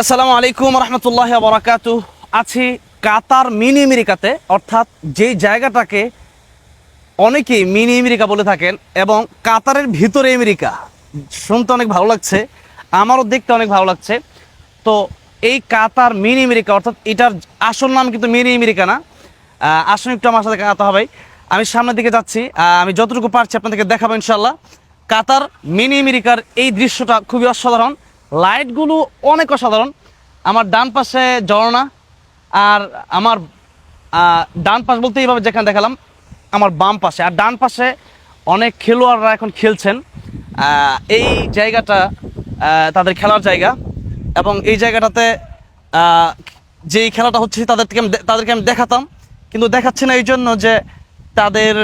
আসসালামু আলাইকুম রহমতুল্লাহ বরাকাতু। আছি কাতার মিনি আমেরিকাতে, অর্থাৎ যেই জায়গাটাকে অনেকেই মিনি আমেরিকা বলে থাকেন এবং কাতারের ভিতরে আমেরিকা। শুনতে অনেক ভালো লাগছে, আমারও দেখতে অনেক ভালো লাগছে। তো এই কাতার মিনি আমেরিকা, অর্থাৎ এটার আসল নাম কিন্তু মিনি আমেরিকা না। আসুন একটু আমার সাথে কথা হবে আমি সামনের দিকে যাচ্ছি আমি যতটুকু পারছি আপনাদেরকে দেখাবো ইনশাল্লাহ কাতার মিনি আমেরিকার এই দৃশ্যটা খুবই অসাধারণ। লাইটগুলো অনেক অসাধারণ। আমার ডান পাশে ঝর্ণা আর আমার ডান পাশ বলতে এইভাবে যেখানে দেখালাম, আমার বাম পাশে। আর ডান পাশে অনেক খেলোয়াড়রা এখন খেলছেন। এই জায়গাটা তাদের খেলার জায়গা। এবং এই জায়গাটাতে যেই খেলাটা হচ্ছে তাদেরকে আমি তাদেরকে আমি দেখাতাম। কিন্তু দেখাচ্ছে না এই জন্য যে তাদের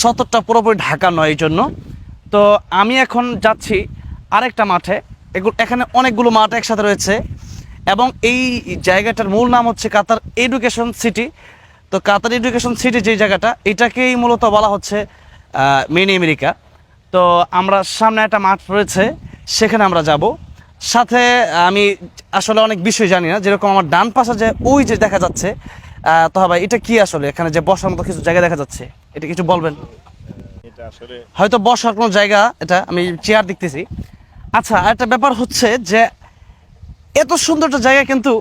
সতরটা পুরোপুরি ঢাকা নয় এই জন্য তো আমি এখন যাচ্ছি আরেকটা মাঠে। এখানে অনেকগুলো মাঠ একসাথে রয়েছে এবং এই জায়গাটার মূল নাম হচ্ছে কাতার এডুকেশন সিটি। তো কাতার এডুকেশন সিটি যে জায়গাটা এটাকেই মূলত বলা হচ্ছে মিনি আমেরিকা। তো আমরা সামনে একটা মাঠ রয়েছে সেখানে আমরা যাব। সাথে আমি আসলে অনেক বিষয় জানি না যেরকম আমার ডান পাশে যে ওই যে দেখা যাচ্ছে তো ভাই এটা কি আসলে? এখানে যে বসার মতো কিছু জায়গা দেখা যাচ্ছে এটা কিছু বলবেন? এটা আসলে হয়তো বসার কোনো জায়গা এটা আমি চেয়ার দেখতেছি। আচ্ছা একটা ব্যাপার হচ্ছে যে এত সুন্দর একটা জায়গা কিন্তু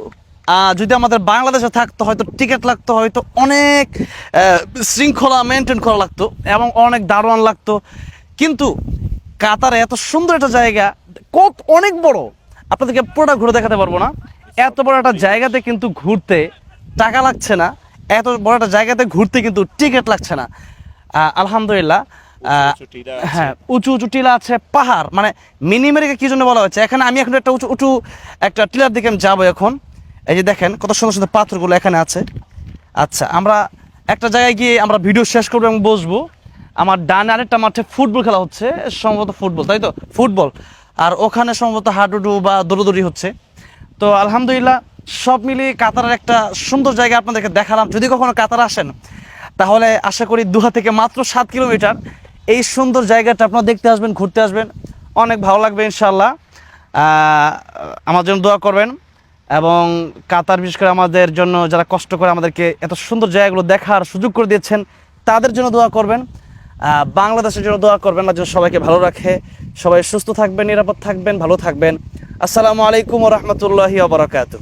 যদি আমাদের বাংলাদেশে থাকতো, হয়তো টিকিট লাগতো, হয়তো অনেক শৃঙ্খলা মেনটেন করা লাগতো এবং অনেক দারোয়ান লাগতো। কিন্তু কাতারে এত সুন্দর একটা জায়গা, কত অনেক বড়, আপনাদেরকে পুরোটা ঘুরে দেখাতে পারব না। এত বড় একটা জায়গাতে কিন্তু ঘুরতে টাকা লাগছে না, এত বড় একটা জায়গাতে ঘুরতে কিন্তু টিকিট লাগছে না। আলহামদুলিল্লাহ। হ্যাঁ উঁচু উঁচু টিলা আছে পাহাড়। মানে মিনি আমেরিকা কি জন্য বলা হচ্ছে এখানে আমি এখন একটা উঁচু উঁচু একটা টিলার দিকে আমি যাব এখন। এই যে দেখেন কত সুন্দর সুন্দর পাথরগুলো এখানে আছে। আচ্ছা আমরা একটা জায়গায় গিয়ে আমরা ভিডিও শেষ করব এবং বসবো। আমার ডানে আরেকটা মাঠে ফুটবল খেলা হচ্ছে সম্ভবত ফুটবল তাই তো? ফুটবল। আর ওখানে সম্ভবত হাডুডু বা দৌড়দৌড়ি হচ্ছে। তো আলহামদুলিল্লাহ সব মিলিয়ে কাতারের একটা সুন্দর জায়গা আপনাদেরকে দেখালাম। যদি কখনো কাতার আসেন তাহলে আশা করি দুহা থেকে মাত্র সাত কিলোমিটার। এই সুন্দর জায়গাটা আপনারা দেখতে আসবেন, ঘুরতে আসবেন। অনেক ভালো লাগবে ইনশাল্লাহ আমার জন্য দোয়া করবেন এবং কাতার বিশেষ করে আমাদের জন্য যারা কষ্ট করে আমাদেরকে এত সুন্দর জায়গাগুলো দেখার সুযোগ করে দিয়েছেন, তাদের জন্য দোয়া করবেন। বাংলাদেশের জন্য দোয়া করবেন আল্লাহ যেন সবাইকে ভালো রাখে। সবাই সুস্থ থাকবেন, নিরাপদ থাকবেন, ভালো থাকবেন। আসসালামু আলাইকুম রহমতুল্লাহি আবরাকাতুহ